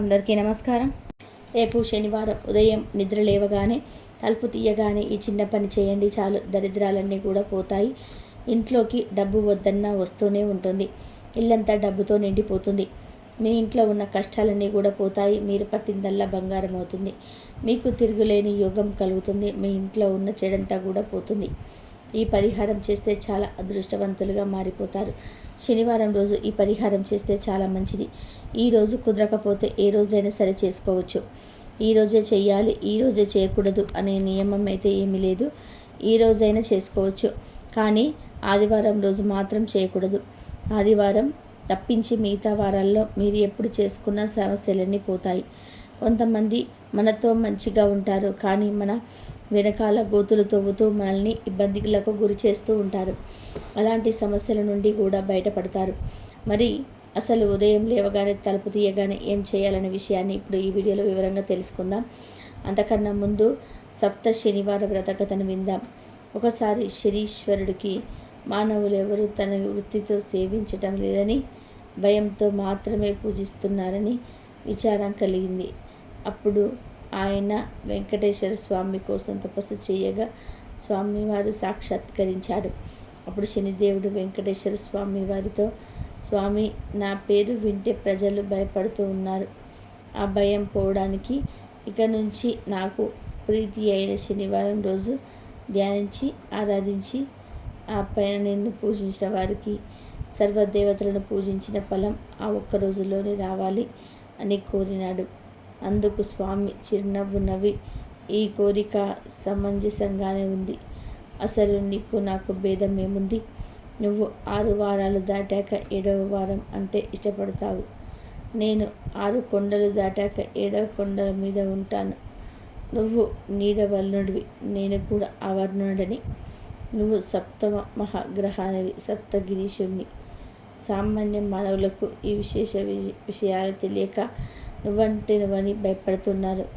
అందరికీ నమస్కారం. రేపు శనివారం ఉదయం నిద్ర లేవగానే తలుపు తీయగానే ఈ చిన్న పని చేయండి చాలు. దరిద్రాలన్నీ కూడా పోతాయి. ఇంట్లోకి డబ్బు వద్దన్నా వస్తూనే ఉంటుంది. ఇల్లంతా డబ్బుతో నిండిపోతుంది. మీ ఇంట్లో ఉన్న కష్టాలన్నీ కూడా పోతాయి. మీరు పట్టిందల్లా బంగారం అవుతుంది. మీకు తిరుగులేని యోగం కలుగుతుంది. మీ ఇంట్లో ఉన్న చెడంతా కూడా పోతుంది. ఈ పరిహారం చేస్తే చాలా అదృష్టవంతులుగా మారిపోతారు. శనివారం రోజు ఈ పరిహారం చేస్తే చాలా మంచిది. ఈ రోజు కుదరకపోతే ఏ రోజైనా సరే చేసుకోవచ్చు. ఈరోజే చేయాలి ఈ రోజే చేయకూడదు అనే నియమం అయితే ఏమీ లేదు. ఈ రోజైనా చేసుకోవచ్చు. కానీ ఆదివారం రోజు మాత్రం చేయకూడదు. ఆదివారం తప్పించి మిగతా వారాల్లో మీరు ఎప్పుడు చేసుకున్న సమస్యలన్నీ పోతాయి. కొంతమంది మనతో మంచిగా ఉంటారు కానీ మన వెనకాల గోతులు తవ్వుతూ మనల్ని ఇబ్బందులకు గురి చేస్తూ ఉంటారు. అలాంటి సమస్యల నుండి కూడా బయటపడతారు. మరి అసలు ఉదయం లేవగానే తలుపు తీయగానే ఏం చేయాలనే విషయాన్ని ఇప్పుడు ఈ వీడియోలో వివరంగా తెలుసుకుందాం. అంతకన్నా ముందు సప్త శనివార వ్రతకథను విందాం. ఒకసారి శనీశ్వరుడికి మానవులు ఎవరు తన వృత్తితో సేవించటం లేదని భయంతో మాత్రమే పూజిస్తున్నారని విచారం కలిగింది. అప్పుడు ఆయన వెంకటేశ్వర స్వామి కోసం తపస్సు చేయగా స్వామివారు సాక్షాత్కరించాడు అప్పుడు శనిదేవుడు వెంకటేశ్వర స్వామి వారితో స్వామి నా పేరు వింటే ప్రజలు భయపడుతూ ఉన్నారు. ఆ భయం పోవడానికి ఇక నుంచి నాకు ప్రీతి అయిన శనివారం రోజు ధ్యానించి ఆరాధించి ఆ పైన నిన్ను పూజించిన వారికి సర్వదేవతలను పూజించిన ఫలం ఆ ఒక్క రోజులోనే రావాలి అని కోరినాడు. అందుకు స్వామి చిరునవ్వు నవ్వి ఈ కోరిక సమంజసంగానే ఉంది. అసలు నీకు నాకు భేదం ఏముంది? నువ్వు ఆరు వారాలు దాటాక ఏడవ వారం అంటే ఇష్టపడతావు. నేను ఆరు కొండలు దాటాక ఏడవ కొండల మీద ఉంటాను. నువ్వు నీడవర్ణుడివి నేను కూడా అవర్ణుడని నువ్వు సప్తమ మహాగ్రహానివి సప్తగిరీశుడిని సామాన్య మానవులకు ఈ విశేష విషయాలు తెలియక నువ్వంటే నువ్వని భయపడుతున్నారు.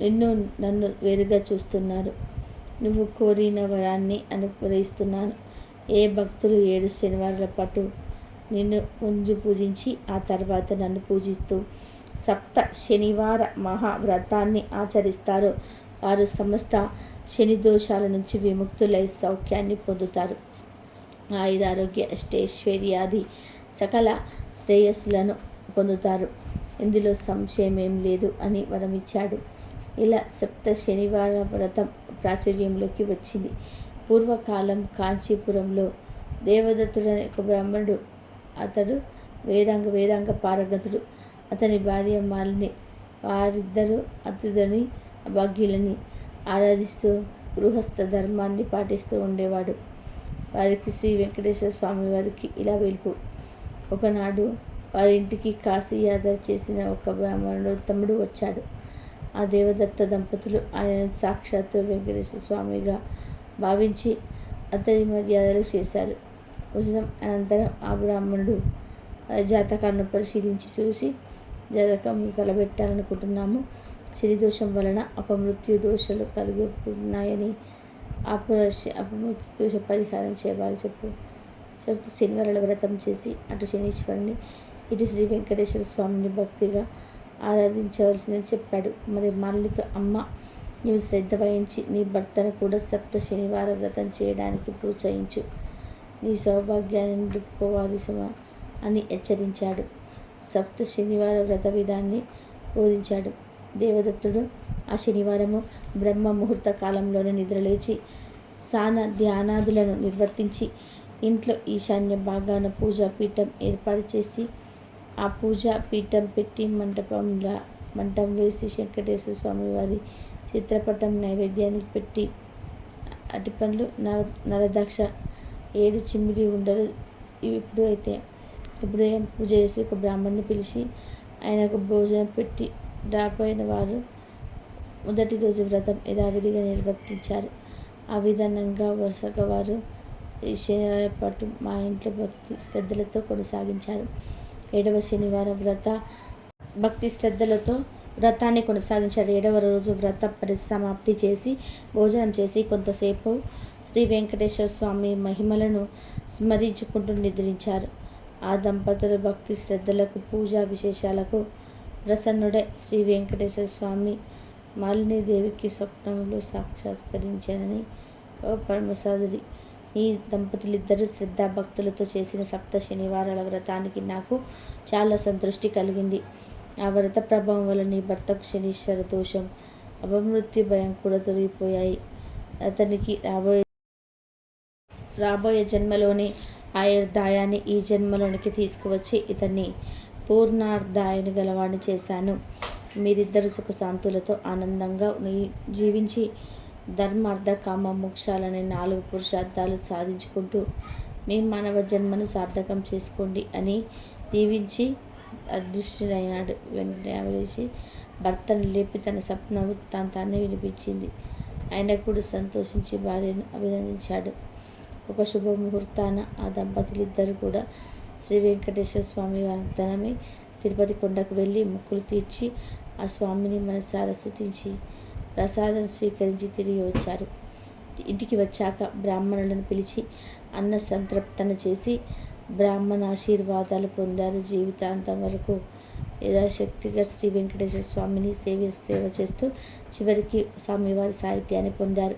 నిన్ను నన్ను వేరుగా చూస్తున్నారు. నువ్వు కోరిన వరాన్ని అనుగ్రహిస్తున్నాను. ఏ భక్తులు ఏడు శనివారాల పాటు నిన్ను ముందు పూజించి ఆ తర్వాత నన్ను పూజిస్తూ సప్త శనివార మహావ్రతాన్ని ఆచరిస్తారో. వారు సమస్త శని దోషాల నుంచి విముక్తులై సౌఖ్యాన్ని పొందుతారు. ఆయుధారోగ్య అష్టైశ్వర్యాది సకల శ్రేయస్సులను పొందుతారు. ఇందులో సంశయం ఏం లేదు అని వరమిచ్చాడు ఇలా సప్త శనివార వ్రతం ప్రాచుర్యంలోకి వచ్చింది. పూర్వకాలం కాంచీపురంలో దేవదత్తుడనే ఒక బ్రాహ్మణుడు అతడు వేదాంగ వేదాంగ పారగతుడు. అతని భార్య మాలిని వారిద్దరూ అతిథుని అభాగ్యులని ఆరాధిస్తూ గృహస్థ ధర్మాన్ని పాటిస్తూ ఉండేవాడు. వారికి శ్రీ వెంకటేశ్వర స్వామి వారికి ఇలా వెలుపు. ఒకనాడు వారి ఇంటికి కాశీ యాత్ర చేసిన ఒక బ్రాహ్మణుడు తమ్ముడు వచ్చాడు. ఆ దేవదత్త దంపతులు ఆయన సాక్షాత్తు వెంకటేశ్వర స్వామిగా భావించి అతని మర్యాదలు చేశారు. భోజనం అనంతరం ఆ బ్రాహ్మణుడు జాతకాన్ని పరిశీలించి చూసి జాతకం తలబెట్టాలనుకుంటున్నాము శని దోషం వలన అపమృత్యు దోషాలు కలుగుతున్నాయని అపరశ అపమృత్యు దోష పరిహారం చేయాలి చెప్పు చెప్తూ శనివారాల వ్రతం చేసి అటు శనీశ్వరుని ఇటు శ్రీ వెంకటేశ్వర స్వామిని భక్తిగా ఆరాధించవలసిందని చెప్పాడు. మరి మల్లితో అమ్మ నీవు శ్రద్ధ వహించి నీ భర్తను కూడా సప్త శనివార వ్రతం చేయడానికి ప్రోత్సహించు. నీ సౌభాగ్యాన్ని నిలుపుకోవాలి సుమ అని హెచ్చరించాడు. సప్త శనివార వ్రత విధాన్ని బోధించాడు. దేవదత్తుడు ఆ శనివారము బ్రహ్మ ముహూర్త కాలంలోనే నిద్రలేచి సాన ధ్యానాదులను నిర్వర్తించి ఇంట్లో ఈశాన్య భాగాన పూజా పీఠం ఏర్పాటు చేసి ఆ పూజ పీఠం పెట్టి మంటపంలా మంటం వేసి వెంకటేశ్వర స్వామి వారి చిత్రపటం నైవేద్యానికి పెట్టి అటిపండ్లు నవ నరదాక్ష ఏడు చిమ్మిడి ఉండలు ఇప్పుడు అయితే. ఇప్పుడు పూజ చేసి ఒక బ్రాహ్మణ్ణి పిలిచి ఆయనకు భోజనం పెట్టి రాపోయిన వారు మొదటి రోజు వ్రతం యథావిధిగా నిర్వర్తించారు. ఆ విధానంగా వరుసగా వారు శనివారం పాటు మా ఇంట్లో భక్తి శ్రద్ధలతో కొనసాగించారు. ఏడవ శనివారం వ్రత. భక్తి శ్రద్ధలతో వ్రతాన్ని కొనసాగించారు. ఏడవ రోజు వ్రత పరిసమాప్తి చేసి భోజనం చేసి కొంతసేపు శ్రీ వెంకటేశ్వర స్వామి మహిమలను స్మరించుకుంటూ నిద్రించారు. ఆ దంపతుల భక్తి శ్రద్ధలకు పూజా విశేషాలకు ప్రసన్నుడే. శ్రీ వెంకటేశ్వర స్వామి మాలినీదేవికి స్వప్నంలో సాక్షాత్కరించారని ఓ పరమసాదరి ఈ దంపతులిద్దరూ శ్రద్ధాభక్తులతో చేసిన సప్త శనివారాల వ్రతానికి నాకు చాలా సంతృష్టి కలిగింది. ఆ వ్రత ప్రభావం వల్ల నీ భర్తకు శనీశ్వర దోషం అపమృత్యు భయం కూడా తొలగిపోయాయి. అతనికి రాబోయే రాబోయే జన్మలోని ఆయుర్దాయాన్ని ఈ జన్మలోనికి తీసుకువచ్చి ఇతన్ని పూర్ణార్ధాయని గలవాడిని చేశాను. మీరిద్దరు సుఖశాంతులతో ఆనందంగా జీవించి ధర్మార్థ కామ మోక్షాలనే నాలుగు పురుషార్థాలు సాధించుకుంటూ మీ మానవ జన్మను సార్థకం చేసుకోండి అని దీవించి అదృష్టినైనాడు వెంటనే ఆవిడేసి భర్తను లేపి తన స్వప్న వృత్తాంతాన్ని వినిపించింది. ఆయన కూడా సంతోషించి భార్యను అభినందించాడు. ఒక శుభముహూర్తాన ఆ దంపతులిద్దరూ కూడా శ్రీ వెంకటేశ్వర స్వామి వాగ్దానమై తిరుపతి కొండకు వెళ్ళి మొక్కులు తీర్చి ఆ స్వామిని మనసారా స్తుతించి ప్రసాదం స్వీకరించి తిరిగి వచ్చారు. ఇంటికి వచ్చాక బ్రాహ్మణులను పిలిచి అన్న సంతృప్తన చేసి బ్రాహ్మణ ఆశీర్వాదాలు పొందారు. జీవితాంతం వరకు యథాశక్తిగా శ్రీ వెంకటేశ్వర స్వామిని సేవ సేవ చేస్తూ చివరికి స్వామివారి సాహిత్యాన్ని పొందారు.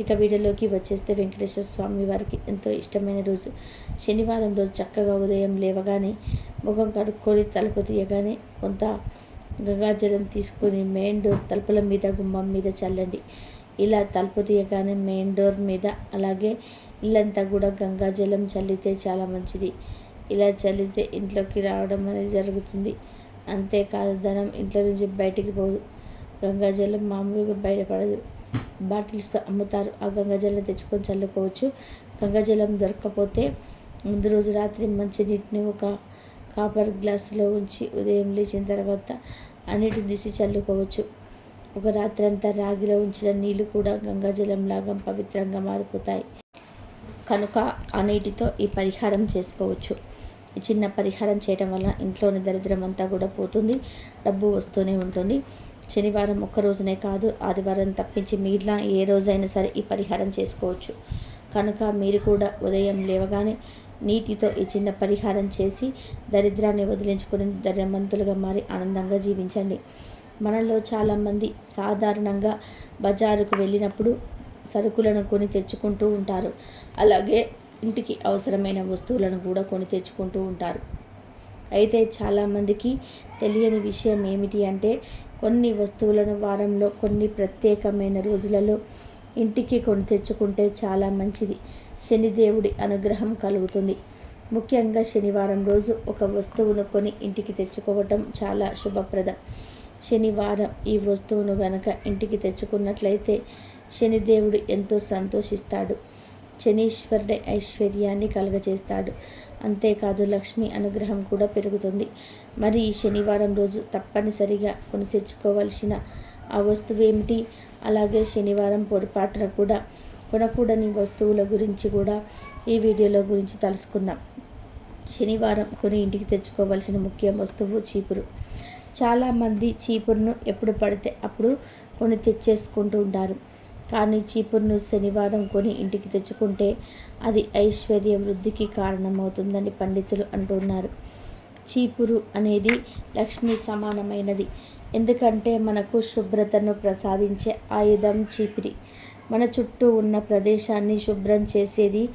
ఇక వీడియోలోకి వచ్చేస్తే వెంకటేశ్వర స్వామి వారికి ఎంతో ఇష్టమైన రోజు. శనివారం రోజు చక్కగా ఉదయం లేవగానే ముఖం కడుక్కొని తలుపు తీయగానే కొంత గంగాజలం తీసుకుని మెయిన్ డోర్ తలుపుల మీద గుమ్మం మీద చల్లండి. ఇలా తలుపు తీయగానే మెయిన్ డోర్ మీద అలాగే ఇల్లంతా కూడా గంగాజలం చల్లితే చాలా మంచిది. ఇలా చల్లితే ఇంట్లోకి రావడం అనేది జరుగుతుంది. అంతేకాదు ధనం ఇంట్లో నుంచి బయటికి పోదు. గంగాజలం మామూలుగా బయటపడదు. బాటిల్స్తో అమ్ముతారు. ఆ గంగాజలం తెచ్చుకొని చల్లుకోవచ్చు. గంగాజలం దొరకకపోతే ముందు రోజు రాత్రి మంచినీటిని ఒక కాపర్ గ్లాసులో ఉంచి ఉదయం లేచిన తర్వాత అన్నిటిని తీసి చల్లుకోవచ్చు. ఒక రాత్రి అంతా రాగిలో ఉంచిన నీళ్ళు కూడా గంగాజలం లాగా పవిత్రంగా మారిపోతాయి. కనుక ఆ నీటితో ఈ పరిహారం చేసుకోవచ్చు. ఈ చిన్న పరిహారం చేయడం వల్ల ఇంట్లోని దరిద్రం అంతా కూడా పోతుంది. డబ్బు వస్తూనే ఉంటుంది. శనివారం ఒక్క రోజునే కాదు ఆదివారం తప్పించి మిగిలిన ఏ రోజైనా సరే ఈ పరిహారం చేసుకోవచ్చు. కనుక మీరు కూడా ఉదయం లేవగానే నీటితో ఈ చిన్న పరిహారం చేసి దరిద్రాన్ని వదిలించుకుని ధనవంతులుగా మారి ఆనందంగా జీవించండి. మనలో చాలామంది సాధారణంగా బజారుకు వెళ్ళినప్పుడు సరుకులను కొని తెచ్చుకుంటూ ఉంటారు. అలాగే ఇంటికి అవసరమైన వస్తువులను కూడా కొని తెచ్చుకుంటూ ఉంటారు. అయితే చాలామందికి తెలియని విషయం ఏమిటి అంటే కొన్ని వస్తువులను వారంలో కొన్ని ప్రత్యేకమైన రోజులలో ఇంటికి కొని తెచ్చుకుంటే చాలా మంచిది. శనిదేవుడి అనుగ్రహం కలుగుతుంది. ముఖ్యంగా శనివారం రోజు ఒక వస్తువును కొని ఇంటికి తెచ్చుకోవటం చాలా శుభప్రదం. శనివారం ఈ వస్తువును గనక ఇంటికి తెచ్చుకున్నట్లయితే శనిదేవుడు ఎంతో సంతోషిస్తాడు. శనీశ్వరుడి ఐశ్వర్యాన్ని కలుగజేస్తాడు. అంతేకాదు లక్ష్మి అనుగ్రహం కూడా పెరుగుతుంది. మరి ఈ శనివారం రోజు తప్పనిసరిగా కొని తెచ్చుకోవలసిన ఆ వస్తువు ఏమిటి? అలాగే శనివారం పొరపాటున కూడా కొనకూడని వస్తువుల గురించి కూడా ఈ వీడియోలో గురించి తెలుసుకుందాం శనివారం కొని ఇంటికి తెచ్చుకోవాల్సిన ముఖ్య వస్తువు చీపురు. చాలామంది చీపురును ఎప్పుడు పడితే అప్పుడు కొని తెచ్చేసుకుంటూ ఉంటారు. కానీ చీపురును శనివారం కొని ఇంటికి తెచ్చుకుంటే అది ఐశ్వర్య వృద్ధికి కారణమవుతుందని పండితులు అంటున్నారు. చీపురు అనేది లక్ష్మి సమానమైనది. ఎందుకంటే మనకు శుభ్రతను ప్రసాదించే ఆయుధం చీపిరి. మన చుట్టూ ఉన్న ప్రదేశాన్ని శుభ్రం చేసేది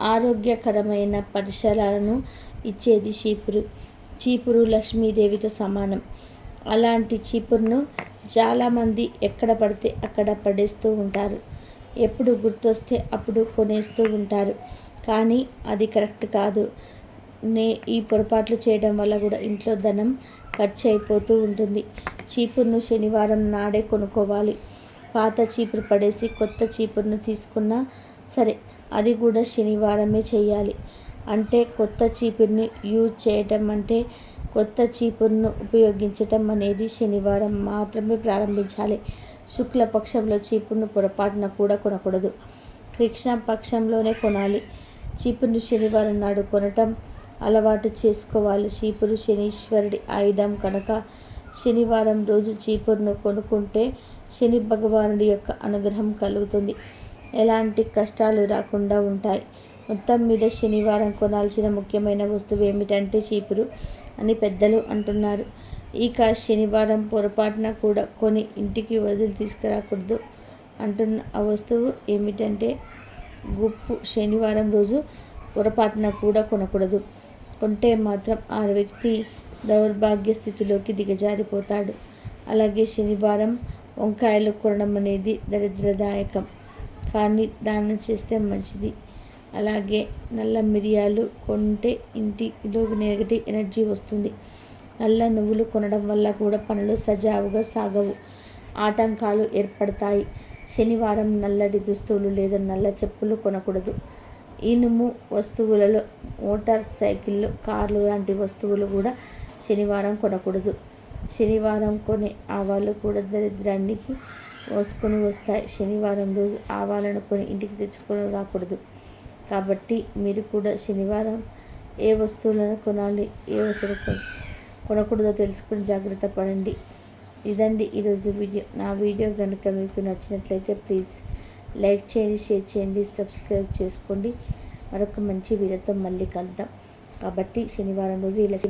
ఆరోగ్యకరమైన పరిసరాలను ఇచ్చేది చీపురు. చీపురు లక్ష్మీదేవితో సమానం. అలాంటి చీపురును చాలామంది ఎక్కడ పడితే అక్కడ పడేస్తూ ఉంటారు. ఎప్పుడు గుర్తొస్తే అప్పుడు కొనేస్తూ ఉంటారు. కానీ అది కరెక్ట్ కాదు. నే ఈ పొరపాట్లు చేయడం వల్ల కూడా ఇంట్లో ధనం ఖర్చు అయిపోతూ ఉంటుంది. చీపురును శనివారం నాడే కొనుక్కోవాలి. పాత చీపురు పడేసి కొత్త చీపురును తీసుకున్నా సరే అది కూడా శనివారమే చేయాలి. అంటే కొత్త చీపురుని యూజ్ చేయటం అంటే కొత్త చీపురును ఉపయోగించటం అనేది శనివారం మాత్రమే ప్రారంభించాలి. శుక్లపక్షంలో చీపురును పొరపాటున కూడా కొనకూడదు. కృష్ణ పక్షంలోనే కొనాలి. చీపురును శనివారం నాడు కొనటం అలవాటు చేసుకోవాలి. చీపురు శనీశ్వరుడి ఆయుధం కనుక శనివారం రోజు చీపురును కొనుక్కుంటే శని భగవానుడి యొక్క అనుగ్రహం కలుగుతుంది. ఎలాంటి కష్టాలు రాకుండా ఉంటాయి. మొత్తం మీద శనివారం కొనాల్సిన ముఖ్యమైన వస్తువు ఏమిటంటే చీపురు అని పెద్దలు అంటున్నారు. ఇక శనివారం పొరపాటున కూడా కొని ఇంటికి వదిలి తీసుకురాకూడదు అంటున్న ఆ వస్తువు ఏమిటంటే గుప్పు శనివారం రోజు పొరపాటున కూడా కొనకూడదు. కొంటే మాత్రం ఆ వ్యక్తి దౌర్భాగ్య స్థితిలోకి దిగజారిపోతాడు. అలాగే శనివారం వంకాయలు కొనడం అనేది దరిద్రదాయకం. కానీ దానం చేస్తే మంచిది. అలాగే నల్ల మిరియాలు కొంటే ఇంటిలో నెగటివ్ ఎనర్జీ వస్తుంది. నల్ల నువ్వులు కొనడం వల్ల కూడా పనులు సజావుగా సాగవు. ఆటంకాలు ఏర్పడతాయి. శనివారం నల్లటి దుస్తువులు లేదా నల్ల చెప్పులు కొనకూడదు. ఇనుము వస్తువులలో మోటార్ సైకిళ్ళు కార్లు లాంటి వస్తువులు కూడా శనివారం కొనకూడదు. శనివారం కొన్ని ఆవాలు కూడా దరిద్రానికి మోసుకొని వస్తాయి. శనివారం రోజు ఆవాలను కొని ఇంటికి తెచ్చుకొని రాకూడదు. కాబట్టి మీరు కూడా శనివారం ఏ వస్తువులను కొనాలి ఏ వస్తువులు కొనకూడదో తెలుసుకుని జాగ్రత్త పడండి. ఇదండి ఈరోజు వీడియో. నా వీడియో కనుక మీకు నచ్చినట్లయితే ప్లీజ్ లైక్ చేయండి షేర్ చేయండి సబ్స్క్రైబ్ చేసుకోండి. మరొక మంచి వీడియోతో మళ్ళీ కలుద్దాం. కాబట్టి శనివారం రోజు ఇలా